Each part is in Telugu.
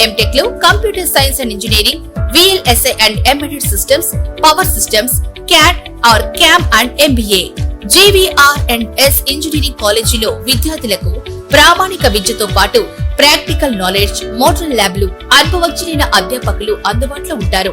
ఎంటెక్లో computer science and engineering VLSI and embedded systems power systems CAD or CAM and MBA JVR and S engineering కాలేజీలో విద్యార్థులకు ప్రామాణిక విద్యతో పాటు ప్రాక్టికల్ నాలెడ్జ్ మోడల్ ల్యాబ్లు అనుభవజ్ఞులైన అధ్యాపకులు అందుబాటులో ఉంటారు.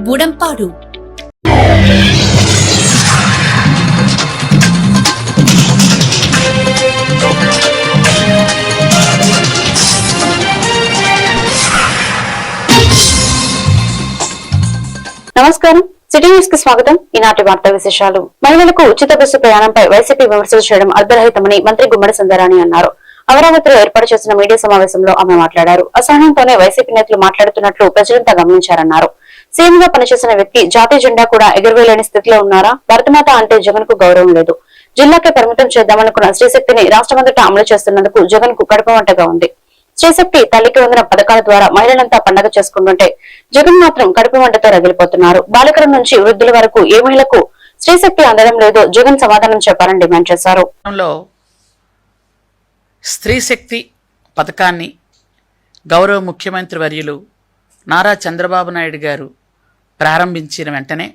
Budampadu నమస్కారం. సిటీ న్యూస్కి స్వాగతం. ఈనాటి వార్తా విశేషాలు. మహిళలకు ఉచిత బస్సు ప్రయాణంపై వైసీపీ విమర్శలు చేయడం అర్ధరహితమని మంత్రి గుమ్మడి సుందరాణి అన్నారు. అమరావతిలో ఏర్పాటు చేసిన మీడియా సమావేశంలో ఆమె మాట్లాడారు. అసహనంతోనే వైసీపీ నేతలు మాట్లాడుతున్నట్లు ప్రజలంతా గమనించారన్నారు. సీఎం గా పనిచేసిన వ్యక్తి జాతీయ జెండా కూడా ఎగురవేయలేని స్థితిలో ఉన్నారా? భరతమాత అంటే జగన్కు గౌరవం లేదు. జిల్లాకే పరిమితం చేద్దామనుకున్న శ్రీశక్తిని రాష్ట్రమంతటా అమలు చేస్తున్నందుకు జగన్కు కడుపుమంటగా ఉంది. శ్రీశక్తి తల్లికి వందిన పథకాల ద్వారా మహిళలంతా పండగ చేసుకుంటుంటే జగన్ మాత్రం కడుపు వంటతో రగిలిపోతున్నారు. బాలికల నుంచి వృద్ధుల వరకు ఏ మహిళకు శ్రీశక్తి అందడం లేదో జగన్ సమాధానం చెప్పాలని డిమాండ్ చేశారు. స్త్రీశక్తి స్త్రీ శక్తి పథకాన్ని గౌరవ ముఖ్యమంత్రి వర్యులు నారా చంద్రబాబు నాయుడు గారు ప్రారంభించిన వెంటనే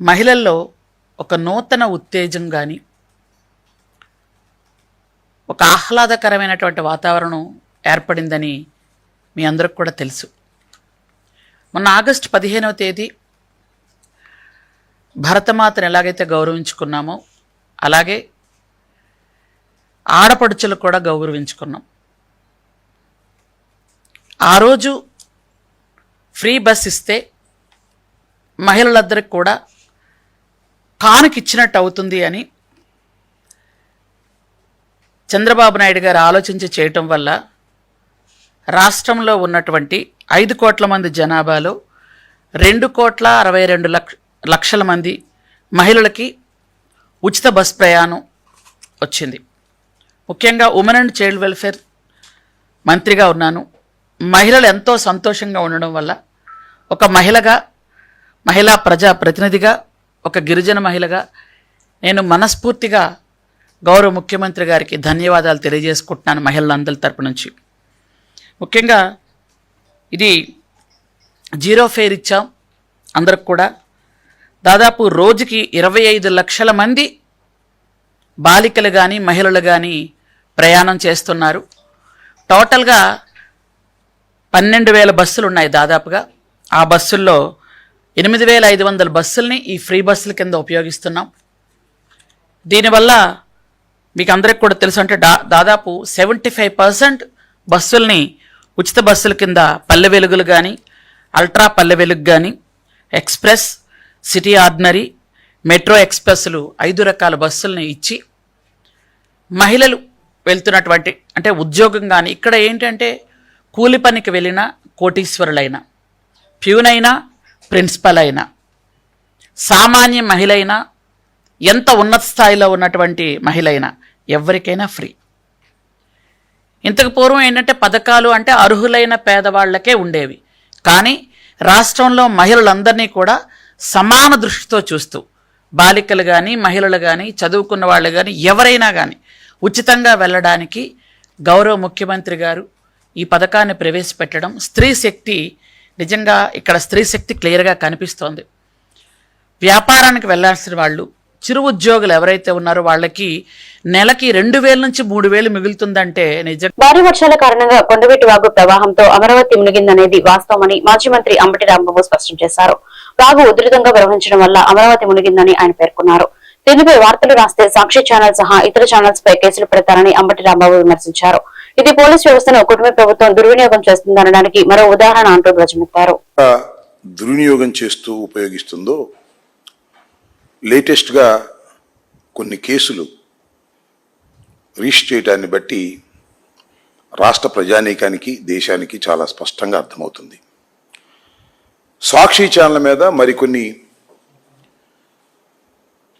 మహిళల్లో ఒక నూతన ఉత్తేజం కానీ ఒక ఆహ్లాదకరమైనటువంటి వాతావరణం ఏర్పడిందని మీ అందరికి కూడా తెలుసు. మొన్న ఆగస్టు పదిహేనవ తేదీ భరతమాతను ఎలాగైతే గౌరవించుకున్నామో అలాగే ఆడపడుచులు కూడా గౌరవించుకున్నాం. ఆ రోజు ఫ్రీ బస్ ఇస్తే మహిళలందరికి కూడా కానుకిచ్చినట్టు అవుతుంది అని చంద్రబాబు నాయుడు గారు ఆలోచించి చేయటం వల్ల రాష్ట్రంలో ఉన్నటువంటి ఐదు కోట్ల మంది జనాభాలో రెండు కోట్ల అరవై రెండు లక్ష లక్షల మంది మహిళలకి ఉచిత బస్ ప్రయాణం వచ్చింది. ముఖ్యంగా ఉమెన్ అండ్ చైల్డ్ వెల్ఫేర్ మంత్రిగా ఉన్నాను. మహిళలు ఎంతో సంతోషంగా ఉండడం వల్ల ఒక మహిళగా మహిళా ప్రజా ప్రతినిధిగా ఒక గిరిజన మహిళగా నేను మనస్ఫూర్తిగా గౌరవ ముఖ్యమంత్రి గారికి ధన్యవాదాలు తెలియజేసుకుంటున్నాను మహిళలందరి తరపు నుంచి. ముఖ్యంగా ఇది జీరో ఫేర్ ఇచ్చాం అందరికి కూడా. దాదాపు రోజుకి ఇరవై ఐదు లక్షల మంది బాలికలు కానీ మహిళలు కానీ ప్రయాణం చేస్తున్నారు. టోటల్గా పన్నెండు వేల బస్సులు ఉన్నాయి దాదాపుగా. ఆ బస్సుల్లో ఎనిమిది వేల ఐదు వందల బస్సుల్ని ఈ ఫ్రీ బస్సుల కింద ఉపయోగిస్తున్నాం. దీనివల్ల మీకు అందరికి కూడా తెలుసు అంటే దా దాదాపు సెవెంటీ ఫైవ్ పర్సెంట్ బస్సుల్ని ఉచిత బస్సుల కింద పల్లె వెలుగులు కానీ అల్ట్రా పల్లె వెలుగు కానీ ఎక్స్ప్రెస్ సిటీ ఆర్డినరీ మెట్రో ఎక్స్ప్రెస్లు ఐదు రకాల బస్సుల్ని ఇచ్చి మహిళలు వెళ్తున్నటువంటి అంటే ఉద్యోగం కానీ ఇక్కడ ఏంటంటే కూలి పనికి వెళ్ళిన కోటీశ్వరులైన ప్యూన్ అయినా ప్రిన్సిపల్ అయినా సామాన్య మహిళ అయినా ఎంత ఉన్నత స్థాయిలో ఉన్నటువంటి మహిళ అయినా ఎవరికైనా ఫ్రీ. ఇంతకు పూర్వం ఏంటంటే పథకాలు అంటే అర్హులైన పేదవాళ్ళకే ఉండేవి. కానీ రాష్ట్రంలో మహిళలందరినీ కూడా సమాన దృష్టితో చూస్తూ బాలికలు కానీ మహిళలు కానీ చదువుకున్న వాళ్ళు కానీ ఎవరైనా కానీ ఉచితంగా వెళ్ళడానికి గౌరవ ముఖ్యమంత్రి గారు ఈ పథకాన్ని ప్రవేశపెట్టడం స్త్రీ శక్తి నిజంగా ఇక్కడ స్త్రీ శక్తి క్లియర్గా కనిపిస్తోంది. వ్యాపారానికి వెళ్ళాల్సిన వాళ్ళు చిరు ఉద్యోగులు ఎవరైతే ఉన్నారో వాళ్ళకి నెలకి రెండు వేల నుంచి మూడు వేలు మిగులుతుందంటే నిజం. భారీ వర్షాల కారణంగా కొండవీటి వాగు ప్రవాహంతో అమరావతి మునిగిందనేది వాస్తవమని మాజీ మంత్రి అంబటి రాంబాబు స్పష్టం చేశారు. వాగు ఉధృతంగా ప్రవహించడం వల్ల అమరావతి మునిగిందని ఆయన పేర్కొన్నారు. దీనిపై వార్తలు రాస్తే సాక్షి ఛానల్ సహా ఇతర ఛానల్స్ పై కేసులు పెడతారని అంబటి రాంబాబు విమర్శించారు. ఇది పోలీస్ వ్యవస్థను కుటుంబ ప్రభుత్వం దుర్వినియోగం చేస్తుందనడానికి మరో ఉదాహరణ అంటూ ధ్వజమెత్తారు. దుర్వినియోగం చేస్తూ ఉపయోగిస్తుందో లేటెస్ట్గా కొన్ని కేసులు రిజిస్టర్ చేయడాన్ని బట్టి రాష్ట్ర ప్రజానీకానికి దేశానికి చాలా స్పష్టంగా అర్థమవుతుంది. సాక్షి ఛానల్ మీద మరికొన్ని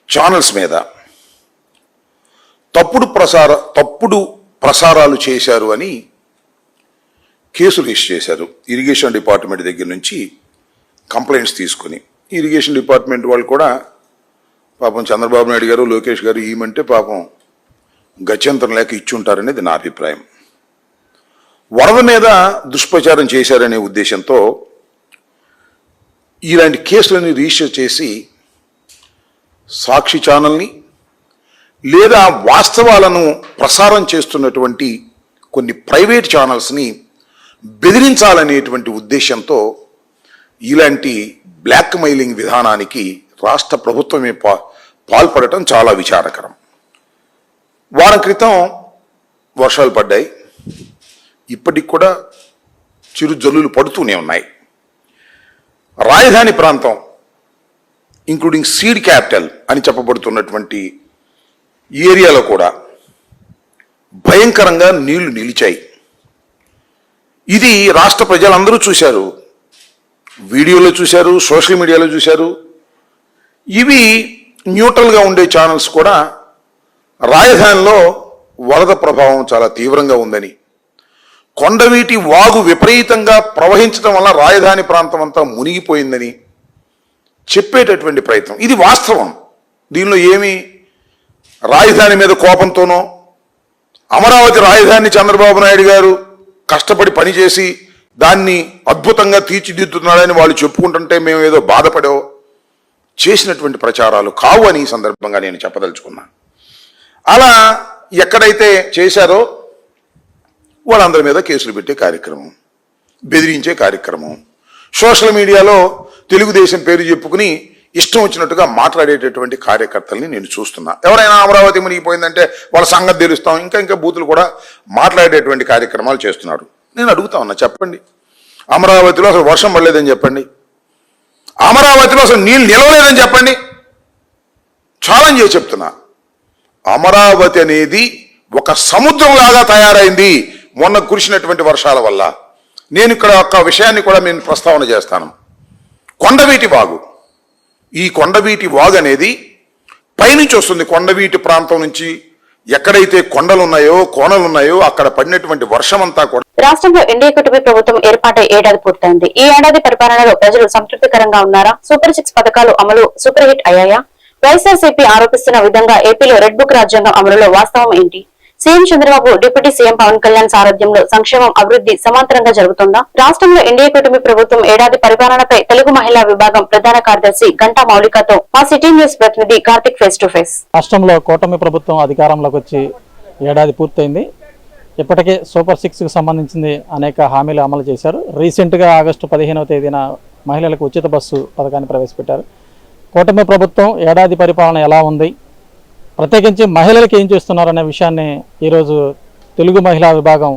ఛానల్స్ మీద తప్పుడు ప్రసార తప్పుడు ప్రసారాలు చేశారు అని కేసులు రిజిస్టర్ చేశారు. ఇరిగేషన్ డిపార్ట్మెంట్ దగ్గర నుంచి కంప్లైంట్స్ తీసుకుని. ఇరిగేషన్ డిపార్ట్మెంట్ వాళ్ళు కూడా పాపం చంద్రబాబు నాయుడు గారు లోకేష్ గారు ఈమంటే పాపం గత్యంతరం లేక ఇచ్చుంటారనేది నా అభిప్రాయం. వరద మీద దుష్ప్రచారం చేశారనే ఉద్దేశంతో ఇలాంటి కేసులని రిజిస్టర్ చేసి సాక్షి ఛానల్ని లేదా వాస్తవాలను ప్రసారం చేస్తున్నటువంటి కొన్ని ప్రైవేట్ ఛానల్స్ని బెదిరించాలనేటువంటి ఉద్దేశంతో ఇలాంటి బ్లాక్ మైలింగ్ విధానానికి రాష్ట్ర ప్రభుత్వమే పా పాల్పడటం చాలా విచారకరం. వారం క్రితం వర్షాలు పడ్డాయి. ఇప్పటికి కూడా చిరు జల్లులు పడుతూనే ఉన్నాయి. రాజధాని ప్రాంతం ఇంక్లూడింగ్ సీడ్ క్యాపిటల్ అని చెప్పబడుతున్నటువంటి ఈ ఏరియాలో కూడా భయంకరంగా నీళ్ళు నిలిచాయి. ఇది రాష్ట్ర ప్రజలందరూ చూశారు. వీడియోలో చూశారు సోషల్ మీడియాలో చూశారు. ఇవి న్యూట్రల్గా ఉండే ఛానల్స్ కూడా రాజధానిలో వరద ప్రభావం చాలా తీవ్రంగా ఉందని. కొండవీటి వాగు విపరీతంగా ప్రవహించడం వల్ల రాజధాని ప్రాంతం అంతా మునిగిపోయిందని చెప్పేటటువంటి ప్రయత్నం. ఇది వాస్తవం. దీనిలో ఏమి రాజధాని మీద కోపంతోనో అమరావతి రాజధాని చంద్రబాబు నాయుడు గారు కష్టపడి పనిచేసి దాన్ని అద్భుతంగా తీర్చిదిద్దుతున్నాడని వాళ్ళు చెప్పుకుంటుంటే మేము ఏదో బాధపడో చేసినటువంటి ప్రచారాలు కావు అని ఈ సందర్భంగా నేను చెప్పదలుచుకున్నా. అలా ఎక్కడైతే చేశారో వాళ్ళందరి మీద కేసులు పెట్టే కార్యక్రమం బెదిరించే కార్యక్రమం. సోషల్ మీడియాలో తెలుగుదేశం పేరు చెప్పుకుని ఇష్టం వచ్చినట్టుగా మాట్లాడేటటువంటి కార్యకర్తల్ని నేను చూస్తున్నా. ఎవరైనా అమరావతి మునిగిపోయిందంటే వాళ్ళ సంగతి తెలుస్తాం. ఇంకా ఇంకా బూతులు కూడా మాట్లాడేటువంటి కార్యక్రమాలు చేస్తున్నారు. నేను అడుగుతా ఉన్నా చెప్పండి. అమరావతిలో అసలు వర్షం పడలేదని చెప్పండి. అమరావతిలో అసలు నీళ్ళు నిలవలేదని చెప్పండి. ఛాలెంజ్ చేసి చెప్తున్నా. అమరావతి అనేది ఒక సముద్రంలాగా తయారైంది మొన్న కురిసినటువంటి వర్షాల వల్ల. నేను ఇక్కడ ఒక విషయాన్ని కూడా నేను ప్రస్తావన చేస్తాను. కొండవీటి బాగు ఈ కొండవీటి వాగు అనేది పైనుంచి వస్తుంది. కొండవీటి ప్రాంతం నుంచి ఎక్కడైతే కొండలు ఉన్నాయో కోనలు ఉన్నాయో అక్కడ పడినటువంటి వర్షం అంతా కూడా రాష్ట్రంలో ఎన్డీఏ కుటుంబ ప్రభుత్వం ఏర్పాటై ఏడాది పూర్తయింది. ఈ ఏడాది పరిపాలనలో ప్రజలు సంతృప్తికరంగా ఉన్నారా? సూపర్ సిక్స్ పథకాలు అమలు సూపర్ హిట్ అయ్యాయా? వైఎస్ఆర్సీపీ ఆరోపిస్తున్న విధంగా ఏపీలో రెడ్ బుక్ రాజ్యాంగం అమలులో వాస్తవం ఏంటి? CM Chandrababu deputy CM Pawan Kalyan సారథ్యంలో సంక్షేమం అభివృద్ధి సమాంతరంగా జరుగుతుందా? రాష్ట్రంలో ఎన్డీఏ కూటమి ప్రభుత్వం ఏడాది పరిపాలనపై తెలుగు మహిళా విభాగం ప్రధాన కార్యదర్శి గంటా మౌలికతో మా సిటీ న్యూస్ ప్రతినిధి కార్తిక్ ఫేస్ టు ఫేస్. రాష్ట్రంలో కూటమి ప్రభుత్వం అధికారంలోకి వచ్చి ఏడాది పూర్తయింది. ఇప్పటికే సూపర్ సిక్స్కి సంబంధించింది అనేక హామీలు అమలు చేశారు. రీసెంట్గా ఆగస్టు పదిహేనవ తేదీన మహిళలకు ఉచిత బస్సు పథకాన్ని ప్రవేశపెట్టారు. కూటమి ప్రభుత్వం ఏడాది పరిపాలన ఎలా ఉంది? ప్రత్యేకించి మహిళలకు ఏం చేస్తున్నారనే విషయాన్ని ఈరోజు తెలుగు మహిళా విభాగం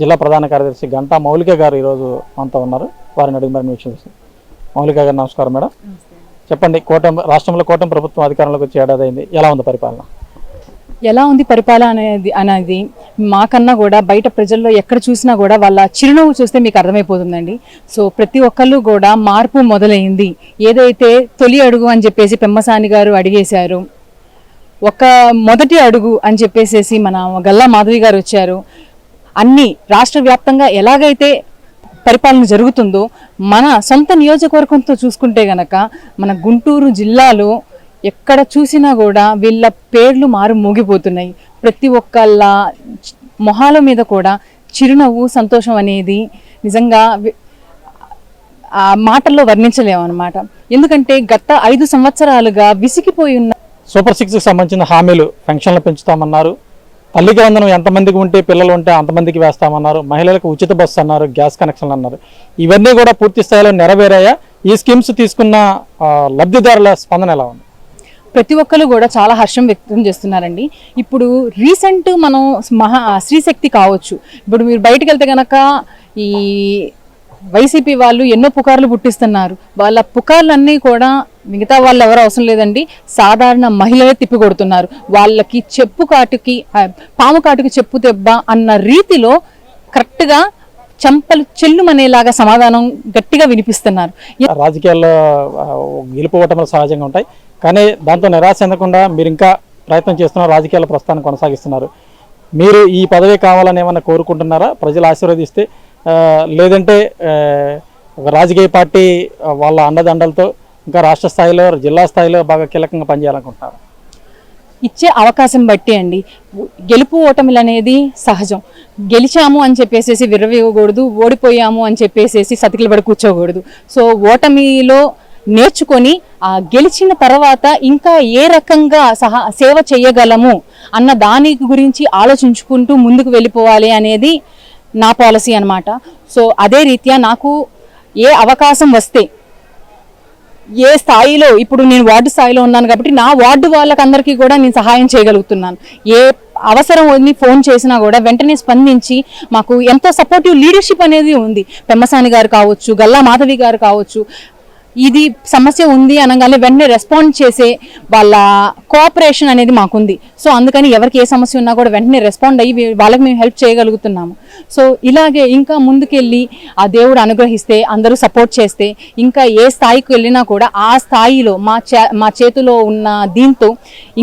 జిల్లా ప్రధాన కార్యదర్శి గంటా మౌలిక గారు ఈరోజు మనతో ఉన్నారు. వారిని అడిగి మరిన్ని విషయం. మౌలిక గారు నమస్కారం మేడం. చెప్పండి కూటమి రాష్ట్రంలో కూటమి ప్రభుత్వం అధికారంలోకి వచ్చి ఏడాది అయింది ఎలా ఉంది పరిపాలన? ఎలా ఉంది పరిపాలన అనేది అనేది మాకన్నా కూడా బయట ప్రజల్లో ఎక్కడ చూసినా కూడా వాళ్ళ చిరునవ్వు చూస్తే మీకు అర్థమైపోతుందండి. సో ప్రతి ఒక్కళ్ళు కూడా మార్పు మొదలైంది. ఏదైతే తొలి అడుగు అని చెప్పేసి పెమ్మసాని గారు అడిగేశారు ఒక మొదటి అడుగు అని చెప్పేసేసి మన గల్లా మాధవి గారు వచ్చారు. అన్ని రాష్ట్ర వ్యాప్తంగా ఎలాగైతే పరిపాలన జరుగుతుందో మన సొంత నియోజకవర్గంతో చూసుకుంటే గనక మన గుంటూరు జిల్లాలో ఎక్కడ చూసినా కూడా వీళ్ళ పేర్లు మారు మోగిపోతున్నాయి. ప్రతి ఒక్కళ్ళ మొహాల మీద కూడా చిరునవ్వు సంతోషం అనేది నిజంగా ఆ మాటల్లో వర్ణించలేము అనమాట ఎందుకంటే గత ఐదు సంవత్సరాలుగా విసిగిపోయి ఉన్న సూపర్ సిక్స్కి సంబంధించిన హామీలు పెన్షన్లు పెంచుతామన్నారు. తల్లికి వందనం ఎంతమందికి ఉంటే పిల్లలు ఉంటే అంతమందికి వేస్తామన్నారు. మహిళలకు ఉచిత బస్సు అన్నారు గ్యాస్ కనెక్షన్లు అన్నారు. ఇవన్నీ కూడా పూర్తి స్థాయిలో నెరవేరాయా? ఈ స్కీమ్స్ తీసుకున్న లబ్ధిదారుల స్పందన ఎలా ఉంది? ప్రతి ఒక్కరు కూడా చాలా హర్షం వ్యక్తం చేస్తున్నారండి. ఇప్పుడు రీసెంట్ మనం మహా స్త్రీశక్తి కావచ్చు. ఇప్పుడు మీరు బయటకు వెళ్తే కనుక ఈ వైసీపీ వాళ్ళు ఎన్నో పుకార్లు పుట్టిస్తున్నారు. వాళ్ళ పుకార్లన్నీ కూడా మిగతా వాళ్ళు ఎవరు అవసరం లేదండి. సాధారణ మహిళలే తిప్పికొడుతున్నారు. వాళ్ళకి చెప్పు కాటుకి పాము కాటుకి చెప్పు దెబ్బ అన్న రీతిలో కరెక్ట్గా చంపలు చెల్లుమనేలాగా సమాధానం గట్టిగా వినిపిస్తున్నారు. రాజకీయాల్లో ఆ, గెలుపు సహజంగా ఉంటాయి. కానీ దాంతో నిరాశ చెందకుండా మీరు ఇంకా ప్రయత్నం చేస్తున్నారు రాజకీయాల ప్రస్థానం కొనసాగిస్తున్నారు. మీరు ఈ పదవి కావాలని ఏమన్నా కోరుకుంటున్నారా? ప్రజలు ఆశీర్వదిస్తే లేదంటే ఒక రాజకీయ పార్టీ వాళ్ళ అండదండలతో ఇంకా రాష్ట్ర స్థాయిలో జిల్లా స్థాయిలో బాగా కీలకంగా పనిచేయాలనుకుంటున్నారు. ఇచ్చే అవకాశం బట్టి అండి. గెలుపు ఓటములు అనేది సహజం. గెలిచాము అని చెప్పేసేసి విర్రవీయకూడదు ఓడిపోయాము అని చెప్పేసేసి సతికిలు పడి కూర్చోకూడదు. సో ఓటమిలో నేర్చుకొని ఆ గెలిచిన తర్వాత ఇంకా ఏ రకంగా సహా సేవ చేయగలము అన్న దాని గురించి ఆలోచించుకుంటూ ముందుకు వెళ్ళిపోవాలి అనేది నా పాలసీ అనమాట సో అదే రీత్యా నాకు ఏ అవకాశం వస్తే ఏ స్థాయిలో ఇప్పుడు నేను వార్డు స్థాయిలో ఉన్నాను కాబట్టి నా వార్డు వాళ్ళకందరికీ కూడా నేను సహాయం చేయగలుగుతున్నాను. ఏ అవసరం ఉంది ఫోన్ చేసినా కూడా వెంటనే స్పందించి మాకు ఎంతో సపోర్టివ్ లీడర్షిప్ అనేది ఉంది. పెమ్మసాని గారు కావచ్చు గల్లా మాధవి గారు కావచ్చు ఇది సమస్య ఉంది అనగానే వెంటనే రెస్పాండ్ చేసే వాళ్ళ కోఆపరేషన్ అనేది మాకుంది. సో అందుకని ఎవరికి ఏ సమస్య ఉన్నా కూడా వెంటనే రెస్పాండ్ అయ్యి వాళ్ళకి మేము హెల్ప్ చేయగలుగుతున్నాము. సో ఇలాగే ఇంకా ముందుకెళ్ళి ఆ దేవుడు అనుగ్రహిస్తే అందరూ సపోర్ట్ చేస్తే ఇంకా ఏ స్థాయికి వెళ్ళినా కూడా ఆ స్థాయిలో మా చే మా చేతిలో ఉన్న దీంతో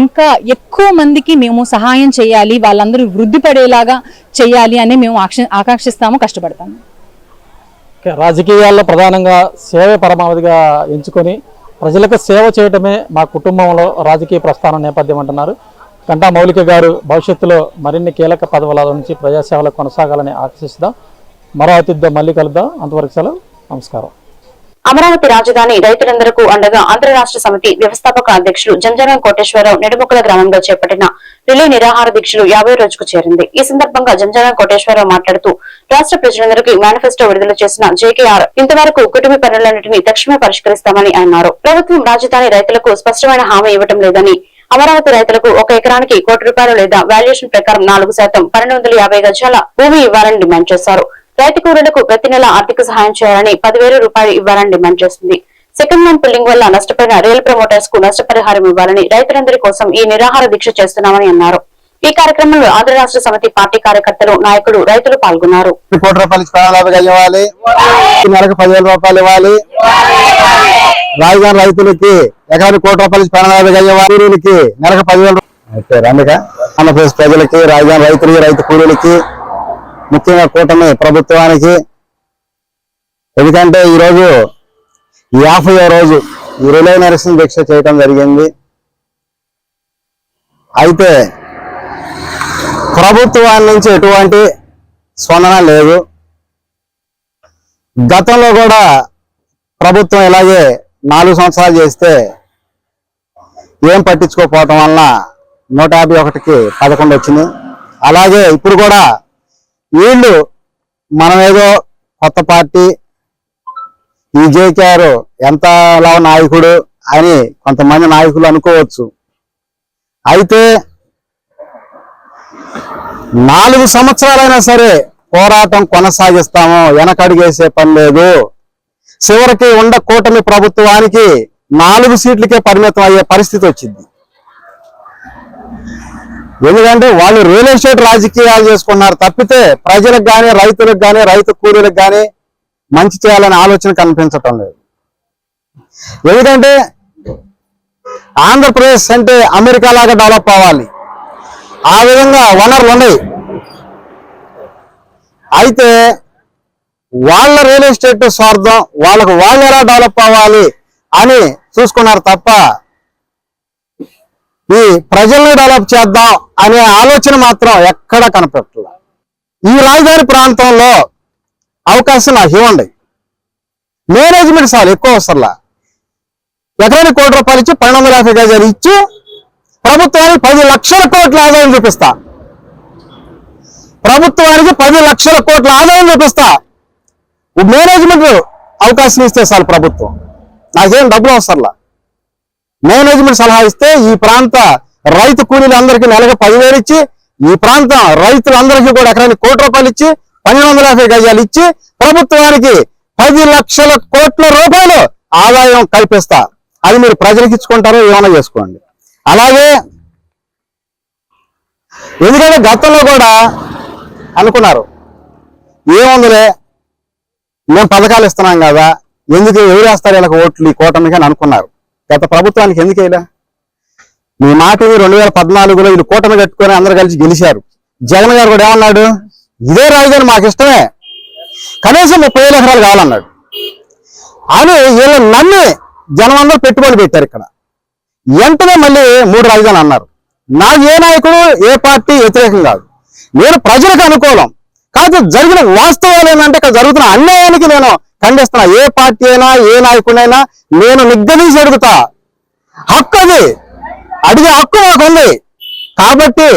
ఇంకా ఎక్కువ మందికి మేము సహాయం చేయాలి వాళ్ళందరూ వృద్ధి పడేలాగా చేయాలి అని మేము ఆకాంక్షిస్తాము కష్టపడతాము. రాజకీయాల్లో ప్రధానంగా సేవే పరమావధిగా ఎంచుకొని ప్రజలకు సేవ చేయటమే మా కుటుంబంలో రాజకీయ ప్రస్థానం నేపథ్యం అంటున్నారు. గంటా మౌలిక గారు భవిష్యత్తులో మరిన్ని కీలక పదవుల నుంచి ప్రజాసేవలు కొనసాగాలని ఆశిస్తాం మరో అతిథితో మళ్ళీ కలుద్దాం. అంతవరకు సెలవు. నమస్కారం. అమరావతి రాజధాని రైతులందరకు అండగా ఆంధ్ర రాష్ట్ర సమితి వ్యవస్థాపక అధ్యక్షులు జంజనం కోటేశ్వరరావు నెడుముకల గ్రామంలో చేపట్టిన రిలే నిరాహార దీక్షలు యాభై రోజుకు చేరింది. ఈ సందర్భంగా జంజనం కోటేశ్వరరావు మాట్లాడుతూ రాష్ట్ర ప్రజలందరికీ మేనిఫెస్టో విడుదల చేసిన జేకేఆర్ ఇంతవరకు కుటుంబ పనులన్నింటినీ తక్షణమే పరిష్కరిస్తామని అన్నారు. ప్రభుత్వం రాజధాని రైతులకు స్పష్టమైన హామీ ఇవ్వటం లేదని అమరావతి రైతులకు ఒక ఎకరానికి కోటి రూపాయలు లేదా వాల్యుయేషన్ ప్రకారం నాలుగు శాతం పన్నెండు వందల యాభై గజాల భూమి ఇవ్వాలని డిమాండ్ చేశారు. రైతు కూలీలకు ప్రతి నెల ఆర్థిక సహాయం చేయాలని పదివేల రూపాయలు ఇవ్వాలని డిమాండ్ చేస్తుంది. సెకండ్ హ్యాండ్ బిల్డింగ్ వల్ల నష్టపోయిన రియల్ ప్రమోటర్స్కు నష్టపరిహారం ఇవ్వాలని రైతులందరి కోసం ఈ నిరాహార దీక్ష చేస్తున్నామని అన్నారు. ఈ కార్యక్రమంలో ఆంధ్ర రాష్ట్ర సమితి పార్టీ కార్యకర్తలు నాయకులు రైతులు పాల్గొన్నారు. కోటి రూపాయలు ఇవ్వాలి నెలకు పదివేల రూపాయలు ఇవ్వాలి. రాజధాని రైతులకి ఎకరానికి కోటి రూపాయలు ఇచ్చి ప్రాణాలకు ఇవ్వాలి కూలీలకి నెలకు పదివేల ఓకే ఆంధ్రప్రదేశ్ ప్రజలకి రాజధాని రైతులకి రైతు కూలీలకి ముఖ్యంగా కూటమి ప్రభుత్వానికి. ఎందుకంటే ఈరోజు యాభై రోజు ఇరవై రిలే నిరసన దీక్ష చేయటం జరిగింది. అయితే ప్రభుత్వాల నుంచి ఎటువంటి స్పందన లేదు. గతంలో కూడా ప్రభుత్వం ఇలాగే నాలుగు సంవత్సరాలు చేస్తే ఏం పట్టించుకోకపోవటం వలన నూట యాభై ఒకటికి పదకొండు వచ్చింది అలాగే ఇప్పుడు కూడా వీళ్ళు మనం ఏదో కొత్త పార్టీ ఈ జేకేఆర్ ఎంత నాయకుడు అని కొంతమంది నాయకులు అనుకోవచ్చు. అయితే నాలుగు సంవత్సరాలైనా సరే పోరాటం కొనసాగిస్తాము వెనకడిగేసే పని లేదు. చివరికి ఉండ కూటమి ప్రభుత్వానికి నాలుగు సీట్లకే పరిమితం అయ్యే పరిస్థితి వచ్చింది. ఎందుకంటే వాళ్ళు రియల్ ఎస్టేట్ రాజకీయాలు చేసుకున్నారు తప్పితే ప్రజలకు కానీ రైతులకు కానీ రైతు కూలీలకు కానీ మంచి చేయాలనే ఆలోచన కనిపించటం లేదు. ఎందుకంటే ఆంధ్రప్రదేశ్ అంటే అమెరికా లాగా డెవలప్ అవ్వాలి. ఆ విధంగా వనరులు ఉన్నాయి. అయితే వాళ్ళ రియల్ ఎస్టేట్ స్వార్థం వాళ్ళకు వాళ్ళు ఎలా డెవలప్ అవ్వాలి అని చూసుకున్నారు తప్ప ఈ ప్రజల్ని డెవలప్ చేద్దాం అనే ఆలోచన మాత్రం ఎక్కడా కనిపెట్టలేదు ఈ రాజధాని ప్రాంతంలో అవకాశం నాకు ఇవ్వండి. మేనేజ్మెంట్ సార్ ఎక్కువ అవసరంలా. ఎకరానికి కోటి రూపాయలు ఇచ్చి పన్నెండు వందల యాభై గజాలు ఇచ్చి ప్రభుత్వానికి పది లక్షల కోట్ల ఆదాయం చూపిస్తా. ప్రభుత్వానికి పది లక్షల కోట్ల ఆదాయం చూపిస్తా. మేనేజ్మెంట్ అవకాశం ఇస్తే చాలు ప్రభుత్వం. నాకేం డబ్బులు అవసరంలా. మేనేజ్మెంట్ సలహా ఇస్తే ఈ ప్రాంత రైతు కూలీలందరికీ నెలకు పదివేలు ఇచ్చి ఈ ప్రాంతం రైతులందరికీ కూడా ఎకరానికి కోటి రూపాయలు ఇచ్చి పన్నెండు వందల యాభై గజాలు ఇచ్చి ప్రభుత్వానికి పది లక్షల కోట్ల రూపాయలు ఆదాయం కల్పిస్తా. అది మీరు ప్రజలకు ఇచ్చుకుంటారో ఏమైనా చేసుకోండి. అలాగే ఎందుకంటే గతంలో కూడా అనుకున్నారు ఏముందిలే మేము పథకాలు ఇస్తున్నాం కదా ఎందుకు ఎవరు వేస్తారు వీళ్ళకి ఓట్లు ఈ కూటమికి అని అనుకున్నారు. గత ప్రభుత్వానికి ఎందుకు వేయలే మీ మాట రెండు వేల పద్నాలుగులో వీళ్ళు కూటమి కట్టుకొని అందరు కలిసి గెలిచారు. జగన్ గారు కూడా ఏమన్నాడు? ఇదే రాజధాని మాకు ఇష్టమే. కనీసం ముప్పై వేల ఎకరాలు కావాలన్నాడు. అని వీళ్ళు నమ్మి జనం అందరూ పెట్టుబడి పెట్టారు ఇక్కడ. వెంటనే మళ్ళీ మూడు రాజధాని అన్నారు. నాకు ఏ నాయకుడు ఏ పార్టీ వ్యతిరేకం కాదు. నేను ప్రజలకు అనుకూలం. కాదు జరిగిన వాస్తవాలు ఏంటంటే ఇక్కడ జరుగుతున్న అన్యాయానికి నేను ఖండిస్తున్నా. ఏ పార్టీ అయినా ఏ నాయకుడైనా నేను నిగ్గదీసి అడుగుతా హక్కు అది. అడిగే హక్కు నాకుంది కాబట్టి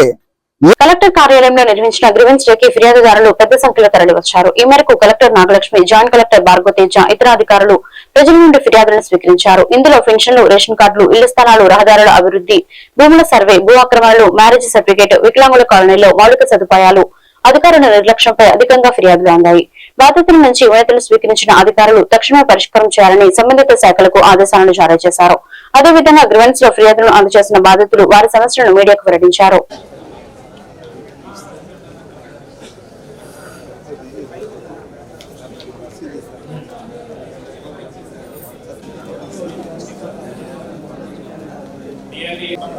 కలెక్టర్ కార్యాలయంలో నిర్వహించిన గ్రీవెన్స్ డేకి ఫిర్యాదుదారులు పెద్ద సంఖ్యలో తరలివచ్చారు. ఈ మేరకు collector Nagalakshmi joint collector Bhargava Teja ఇతర అధికారులు ప్రజల నుండి ఫిర్యాదులను స్వీకరించారు. ఇందులో పెన్షన్లు రేషన్ కార్డులు ఇళ్ళ స్థలాలు రహదారుల అభివృద్ధి భూముల సర్వే భూ ఆక్రమణలు మ్యారేజ్ సర్టిఫికేట్ వికలాంగుల కాలనీలో మౌలిక సదుపాయాలు అధికారుల నిర్లక్ష్యంపై అధికంగా ఫిర్యాదులు అందాయి. బాధితుల నుంచి వినతులు స్వీకరించిన అధికారులు తక్షణమే పరిష్కారం చేయాలని సంబంధిత శాఖలకు ఆదేశాలను జారీ చేశారు. అదేవిధంగా గ్రివెన్స్లో ఫిర్యాదులను అందజేసిన బాధితులు వారి సమస్యలను మీడియాకు వెల్లడించారు. కమ్యూనిటీ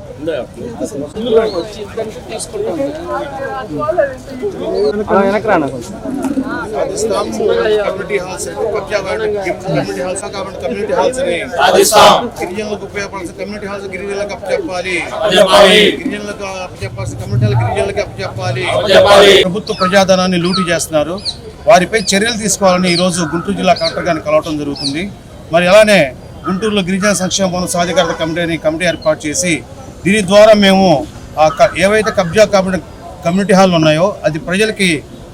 కమ్యూనిటీ హాల్స్ కమ్యూనిటీ గిరిజనులకు ఉపయోగపడాల్సిన కమ్యూనిటీ హాల్స్ గిరిజనులకు అప్పచెప్పాలి. గిరిజనులకు అప్పచెప్పాల్సిన కమ్యూనిటీ హాల్ గిరిజనులకు అప్పచెప్పాలి ప్రభుత్వ ప్రజాధనాన్ని లూటు చేస్తున్నారు. వారిపై చర్యలు తీసుకోవాలని ఈ రోజు గుంటూరు జిల్లా కలెక్టర్ గారిని కలవటం జరుగుతుంది. మరి అలానే గుంటూరులో గిరిజన సంక్షేమ భవన సాధికారత కమిటీని కమిటీ ఏర్పాటు చేసి దీని ద్వారా మేము ఆ క- ఏవైతే కబ్జా కమ్యూని- కమ్యూనిటీ హాల్ ఉన్నాయో అది ప్రజలకి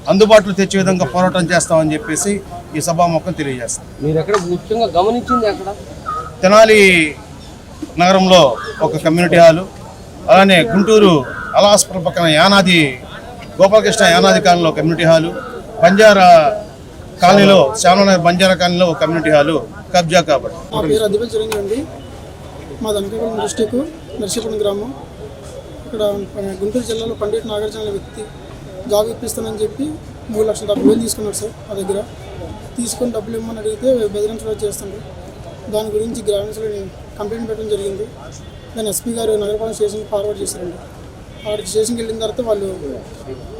అందుబాటులో తెచ్చే విధంగా పోరాటం చేస్తామని చెప్పేసి ఈ సభాముఖం తెలియజేస్తాం. మీరు ఎక్కడ ముఖ్యంగా గమనించింది ఎక్కడ? తెనాలి నగరంలో ఒక కమ్యూనిటీ హాలు అలానే గుంటూరు అలాస్పురం పక్కన యానాది గోపాలకృష్ణ యానాది కాలనీలో కమ్యూనిటీ హాలు బంజారా కాలనీలో శ్యామనగర్ బంజారా కాలనీలో ఒక కమ్యూనిటీ హాలు కబ్జా కాబట్టి అనకాపల్లి డిస్టిక్ నర్సీపురం గ్రామం. ఇక్కడ గుంటూరు జిల్లాలో పండిట్ నాగార్జున అనే వ్యక్తి జాబ్ ఇప్పిస్తానని చెప్పి మూడు లక్షల డబ్బులు వేలు తీసుకున్నాడు సార్ మా దగ్గర. తీసుకొని డబ్బులు ఇవ్వమని అడిగితే బెదిరించడం చేస్తుండ్రు దాని గురించి గ్రామీణలో కంప్లైంట్ పెట్టడం జరిగింది. దాన్ని ఎస్పీ గారు నగరపాలన స్టేషన్కి ఫార్వర్డ్ చేశారండి. అక్కడ స్టేషన్కి వెళ్ళిన తర్వాత వాళ్ళు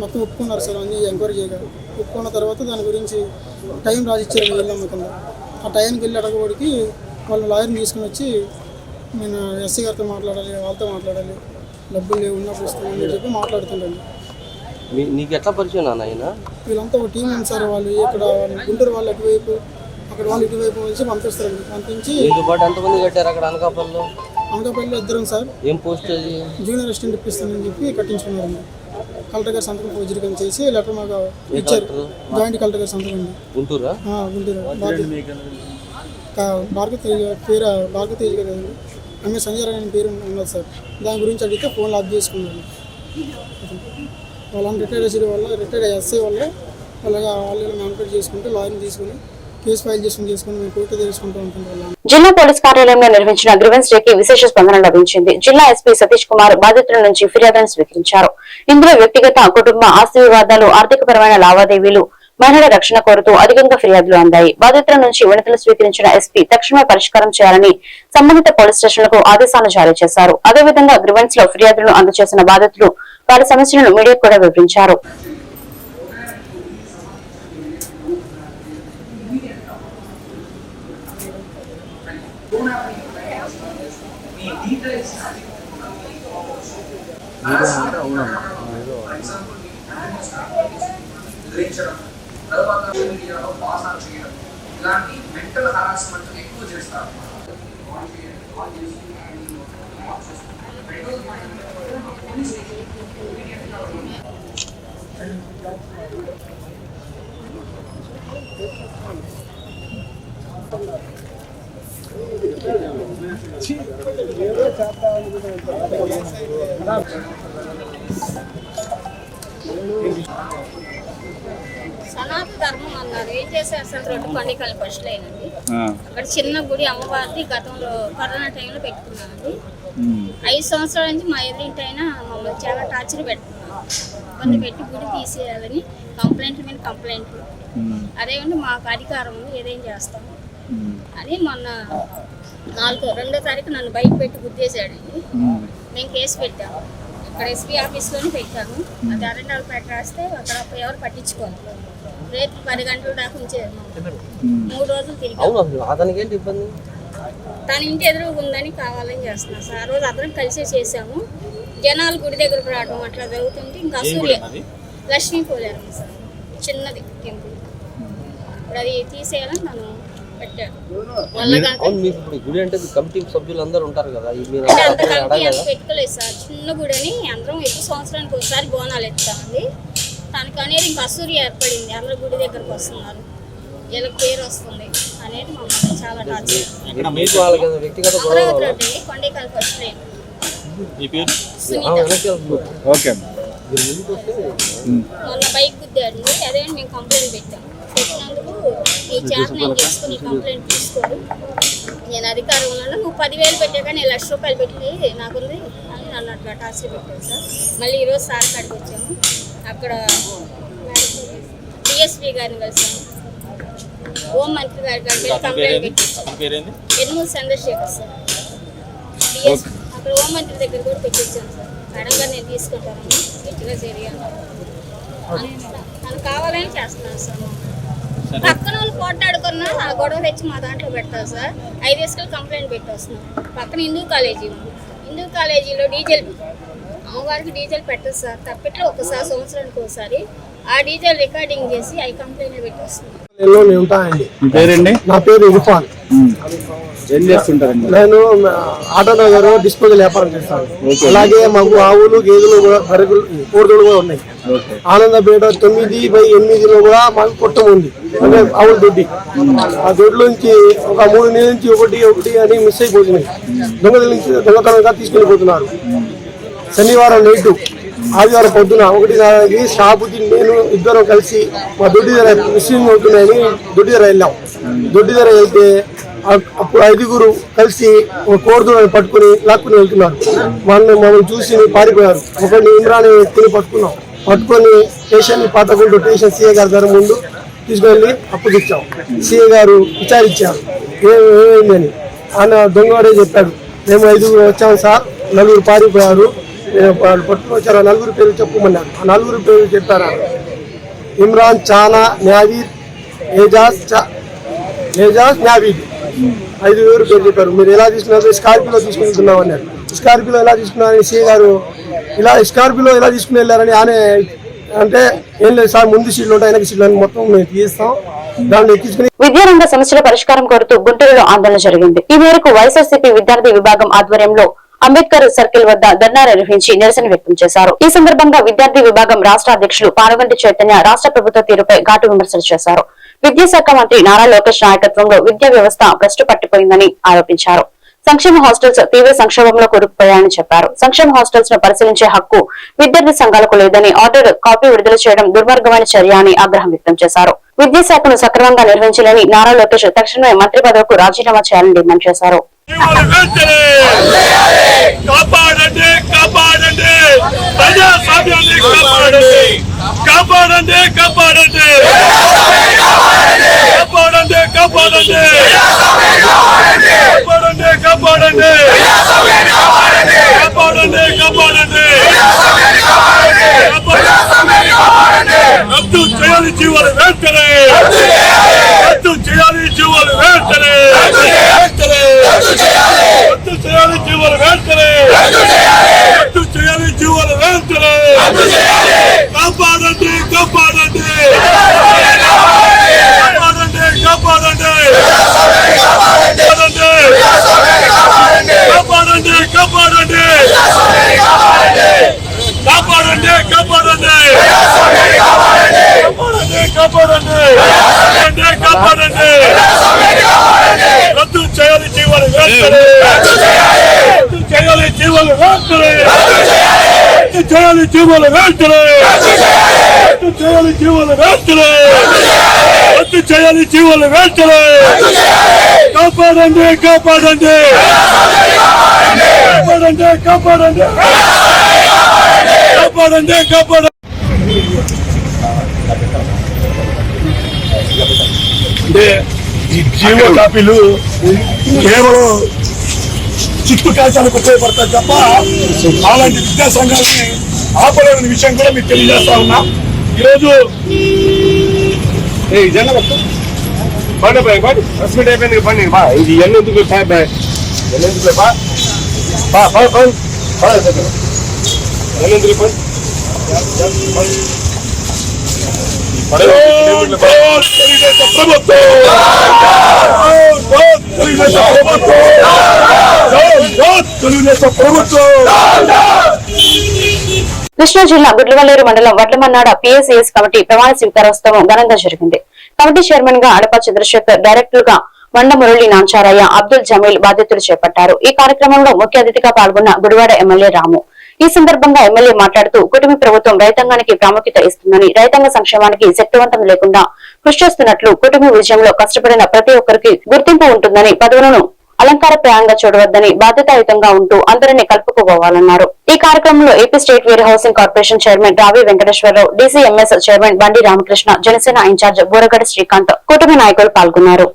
మొత్తం ఒప్పుకున్నారు సార్ అన్ని ఎంక్వైరీ చేయగా. ఒప్పుకున్న తర్వాత దాని గురించి టైం రాసిచ్చారు వెళ్ళాము కింద ఆ టైంకి వెళ్ళి అడగబడికి వాళ్ళు లాయర్ని తీసుకుని వచ్చి నేను ఎస్సీ గారితో మాట్లాడాలి వాళ్ళతో మాట్లాడాలి డబ్బులు లేవు ఉన్నప్పుడు ఇస్తామని చెప్పి మాట్లాడుతుండండి నీకు ఎట్లా పరిచయం నాన్న ఆయన వీళ్ళంతా ఒక టీం ఉంది సార్ వాళ్ళు ఇక్కడ గుంటూరు వాళ్ళు అటువైపు అక్కడ వాళ్ళు ఇటువైపు వచ్చి పంపిస్తారండి పంపించి మీతో పాటు ఎంతమంది కట్టారు అక్కడ అనకాపల్లిలో? అనకాపల్లిలో ఇద్దరం సార్. ఏం పోస్ట్ అది? జూనియర్ అసిస్టెంట్ ఇప్పిస్తానని చెప్పి కట్టించుకున్నారండి. కలెక్టర్ గారు సంతకం ఫోర్జరీ చేసి లెటర్ మాకు ఇచ్చారు. జాయింట్ కలెక్టర్ గారు సంతకం గుంటూరా? గుంటూరు. భారతి తేజ్ గారి పేరు భారగత్ తేజ్ గారు ఆమె సంజయ్ రాయ్ అనే పేరు ఉన్నది సార్. దాని గురించి అడిగితే ఫోన్ లాక్ చేసుకున్నాను. వాళ్ళని రిటైర్ చేసే వల్ల రిటైర్ ఎస్ఐ వల్ల అలాగా వాళ్ళు మ్యానిపేట్ చేసుకుంటే లాయర్ని తీసుకుని కేసు ఫైల్ చేసుకుని చేసుకుని మేము కోర్టు తెలుసుకుంటూ ఉంటుంది జిల్లా పోలీస్ కార్యాలయంలో నిర్వహించిన గ్రివెన్స్ డే కి విశేష స్పందన లభించింది. జిల్లా ఎస్పీ సతీష్ కుమార్ బాధితుల నుంచి ఫిర్యాదులను స్వీకరించారు. ఇందులో వ్యక్తిగత కుటుంబ ఆస్తి వివాదాలు ఆర్థికపరమైన లావాదేవీలు మహిళల రక్షణ కోరుతూ అధికంగా ఫిర్యాదులు అందాయి. బాధితుల నుంచి వినతులు స్వీకరించిన ఎస్పీ తక్షణమే పరిష్కారం చేయాలని సంబంధిత పోలీస్ స్టేషన్లకు ఆదేశాలు జారీ చేశారు. అదేవిధంగా గ్రివెన్స్లో ఫిర్యాదులను అందజేసిన బాధితులు వారి సమస్యలను మీడియాకు కూడా వివరించారు. ఇలాంటి మెంటల్ హరాస్మెంట్ ఎక్కువ చేస్తారు సనాతన ధర్మం అన్నారు. ఏం చేశారు అసలు రెండు పండుగలు ఫస్ట్ అయినండి అక్కడ చిన్న గుడి అమ్మవారిది గతంలో కరోనా టైంలో పెట్టుకున్నామండి ఐదు సంవత్సరాల నుంచి మా ఎదురింటి అయినా మమ్మల్ని చాలా టార్చర్ పెడుతున్నాం ఇబ్బంది పెట్టి గుడి తీసేయాలని కంప్లైంట్ మీద కంప్లైంట్ అదేమంటే మాకు అధికారం ఏదేం చేస్తాం. అని మొన్న నాలుగో రెండో తారీఖు నన్ను బయట పెట్టి గుద్దేశాడండి. మేము కేసు పెట్టాము ఇక్కడ ఎస్పీ ఆఫీస్లోనే పెట్టాము. అది అరెండాలు పెట్టి రాస్తే అక్కడ ఎవరు పట్టించుకోవాలి రేపు పది గంటల దాకా ఉంచారు. మూడు రోజులు తిరిగి. అతనికి ఏంటి ఇబ్బంది? తన ఇంటి ఎదురుగా ఉందని కావాలని చేస్తున్నా. సార్ ఆ రోజు అందరం కలిసే చేసాము జనాలు గుడి దగ్గరకు రావడం అట్లా జరుగుతుంటే ఇంకా అసూర్య లక్ష్మీ పోలేరు సార్. చిన్నది టెంపుల్. ఇప్పుడు అది తీసేయాలని నన్ను పెట్టాడు వల్ల కాక అవును మీకు ఇప్పుడు గుడి అంటే మీ కమిటీ సభ్యులు అందరూ ఉంటారు కదా. పెట్టుకోలేదు సార్. చిన్న గుడని అందరం ఎక్కువ సంవత్సరానికి ఒకసారి బోనాలు ఎత్తామండి తనకు అనేది ఇంకా అసూర్య ఏర్పడింది. అందరూ గుడి దగ్గరకు వస్తున్నారు. వీళ్ళకి పేరు వస్తుంది అనేది మమ్మల్ని చాలా టార్చర్. అమరావతి రోడ్ అండి Kondekala first line Sunitha. Okay. మీరు ముందుకు వస్తే మొన్న బైక్ గుద్దాడు. అదే మేము కంప్లైంట్ పెట్టాం. పెట్టినందుకు ఈ చేత నేను చేసుకుని ఈ కంప్లైంట్ తీసుకోడు. నేను అధికారం ఉన్నాను. నువ్వు పదివేలు పెట్టాక నేను లక్ష రూపాయలు పెట్టి నాకుంది అని నన్ను అట్లా టార్చర్ పెట్టాను సార్. మళ్ళీ ఈరోజు సార్ కాడికి వచ్చాము. అక్కడ డిఎస్పీ గారిని కలిసాము హోం మంత్రి గారి కంప్లైంట్ ఎన్మూరు చంద్రశేఖర్ సార్. డిఎస్ అక్కడ హోం మంత్రి దగ్గర కూడా పెట్టించాను సార్. మేడం గారు నేను తీసుకుంటాను గట్టిగా చేయాలి తను కావాలని చేస్తున్నాను సార్. పక్కన వాళ్ళు పోట్లాడుకున్నా ఆ గొడవ తెచ్చి మా దాంట్లో పెడతారు సార్. ఐదు వేసుకెళ్ళి కంప్లైంట్ పెట్టేస్తున్నాం. పక్కన హిందూ కాలేజీ ఉంది. హిందూ కాలేజీలో డీజిల్ అమ్మవారికి డీజిల్ పెట్టదు సార్. తప్పిట్లో ఒకసారి సంవత్సరానికి ఒకసారి ఆ డీజిల్ రికార్డింగ్ చేసి అవి కంప్లైంట్లు పెట్టేస్తున్నాం ఎన్నో ఉంటాయండి మీ పేరండి? నా పేరు ఇర్ఫాన్. ఏం చేస్తుంటారండి? నేను ఆటో నగర్ డిస్పోజల్ వ్యాపారం చేస్తాను. అలాగే మాకు ఆవులు గేదెలు కూడా బరుగులు కోడిదలు కూడా ఉన్నాయి. ఆనందపేట తొమ్మిది బై ఎనిమిదిలో కూడా మాకు కొట్టం ఉంది. అంటే ఆవుల దొడ్డి. ఆ దొడ్లోంచి ఒక మూడు నెలల నుంచి ఒకటి ఒకటి అని మిస్ అయిపోతున్నాయి. దొంగల నుంచి దొంగతనంగా తీసుకెళ్ళిపోతున్నారు. శనివారం నైటు ఆదివారం పొద్దున ఒకటిన్నరకి షాపుకి నేను ఇద్దరం కలిసి మా దొడ్డి ధర మిషన్ అవుతున్నాయని దొడ్డి ధర వెళ్ళాం. దొడ్డి ధర వెళ్తే అప్పుడు ఐదుగురు కలిసి ఒక కోరుదూడని పట్టుకుని లాక్కుని వెళ్తున్నారు. వాళ్ళని మమ్మల్ని చూసి పారిపోయారు. ఒకరిని ఇమ్రాన్ తిని పట్టుకున్నాం. పట్టుకొని స్టేషన్ని పాతకుంటూ స్టేషన్ సీఏ గారి దగ్గర ముందు తీసుకెళ్ళి అప్పగిచ్చాం సీఏ గారు విచారించారు. ఏ- ఏమైందని? ఆయన దొంగవాడే చెప్పాడు. మేము ఐదుగురు వచ్చాము సార్. నలుగురు పారిపోయారు. వాళ్ళు పట్టుకుని వచ్చారు. నలుగురు పేరు చెప్పమన్నారు ఆ నలుగురు పేరు చెప్పారు? ఇమ్రాన్ చానా న్యావీద్ ఏజాజ్ ఏజాజ్ న్యావీద్. ఐదు వేరు పేరు చెప్పారు. మీరు ఎలా తీసుకున్నారు? స్కార్పియోలో తీసుకుంటున్నాం అన్నారు. స్కార్పియోలో ఎలా తీసుకున్నారని సీ గారు? ఇలా స్కార్పియోలో ఎలా తీసుకుని వెళ్ళారని ఆయన అంటే ఏం లేదు సార్ ముందు సీట్లు ఉంటాయి వెనక సీట్లు అని మొత్తం మేము తీస్తాం. దాన్ని ఎక్కించుకుని విద్యారంగ సమస్యల పరిష్కారం కోరుతూ గుంటూరులో ఆందోళన జరిగింది. ఈ మేరకు వైఎస్ఆర్సీపీ విద్యార్థి విభాగం ఆధ్వర్యంలో అంబేద్కర్ సర్కిల్ వద్ద ధర్నా నిర్వహించి నిరసన వ్యక్తం చేశారు. ఈ సందర్భంగా విద్యార్థి విభాగం రాష్ట్ర అధ్యక్షులు పానగంటి చైతన్య రాష్ట్ర ప్రభుత్వ తీరుపై ఘాటు విమర్శలు చేశారు. విద్యాశాఖ మంత్రి నారా లోకేష్ నాయకత్వంలో విద్యా వ్యవస్థ భ్రష్టు పట్టిపోయిందని ఆరోపించారు. సంక్షేమ హాస్టల్స్ తీవ్ర సంక్షోభంలో కూరుకుపోయాయని చెప్పారు. సంక్షేమ హాస్టల్స్ను పరిశీలించే హక్కు విద్యార్థి సంఘాలకు లేదని ఆర్డర్ కాపీ విడుదల చేయడం దుర్మార్గమైన చర్య అని ఆగ్రహం వ్యక్తం చేశారు. విద్యాశాఖను సక్రమంగా నిర్వహించలేని నారా లోకేష్ తక్షణమే మంత్రి పదవికు రాజీనామా చేయాలని డిమాండ్ చేశారు. కాపాడండి కాపాడండి. ప్రజాస్వామ్యాన్ని కాపాడండి. కాపాడండి కాపాడండి. కాపాడండి కాపాడండి. కాపాడండి కాపాడండి. కాపాడండి కాపాడండి. రద్దు చేయాలి జీవాలు వెంటనే. రద్దు జీవాలు వెంటనే! రద్దు చేయాలి! జీవాలు వెంటనే! రద్దు చేయాలి జీవాలు చేయాలి జీవాలు వెంటనే రద్దు చేయాలి! జీవాలు వెంటనే రద్దు చేయాలి! జీవాలు వెంటనే కాపాడండి! కాపాడండి! కాపాడండి కాపాడండి! కాపాడండి కాపాడండి! అంటే ఈ జీవో కాపీలు కేవలం చిట్టు కాల్చాలకు ఉపయోగపడతాయి తప్ప అలాంటి విద్యా సంఘాలని ఆపలేని విషయం కూడా మీకు తెలియజేస్తా ఉన్నా. ఈరోజు ఏ జెండా పట్టు బండి బాయ్ బండి ప్రెస్ మీట్ అయిపోయింది బండి బా ఇది ఎన్ని ఎందుకు బాయ్ బాయ్ ఎన్ని ఎందుకు బా? బా బా బా బా ఎన్ని ఎందుకు బా కృష్ణా జిల్లా గుడ్లవల్లేరు మండలం వడ్లమన్నాడ పిఎస్ఈఎస్ కమిటీ ప్రమాణ స్వీకారోత్సవం ఘనంగా జరిగింది. కమిటీ చైర్మన్గా అడప చంద్రశేఖర్ డైరెక్టర్గా మండ మురళి నాంచారయ్య అబ్దుల్ జమీల్ బాధ్యతలు చేపట్టారు. ఈ కార్యక్రమంలో ముఖ్య అతిథిగా పాల్గొన్న గుడివాడ ఎమ్మెల్యే రాము. ఈ సందర్భంగా ఎమ్మెల్యే మాట్లాడుతూ కుటుంబ ప్రభుత్వం రైతాంగానికి ప్రాముఖ్యత ఇస్తుందని రైతాంగ సంక్షేమానికి శక్తివంతం లేకుండా కృషి చేస్తున్నట్లు కుటుంబ విజయంలో కష్టపడిన ప్రతి ఒక్కరికి గుర్తింపు ఉంటుందని పదవులను అలంకారప్రాయంగా చూడవద్దని బాధ్యతాయుతంగా ఉంటూ అందరినీ కలుపుకోవాలన్నారు. ఈ కార్యక్రమంలో AP state warehousing corporation chairman Ravi Venkateswararao DCMS chairman Bandi Ramakrishna Janasena incharge Boragada Srikanth కుటుంబ నాయకులు పాల్గొన్నారు.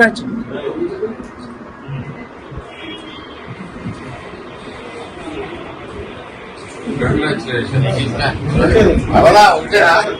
verdade. Congratulations.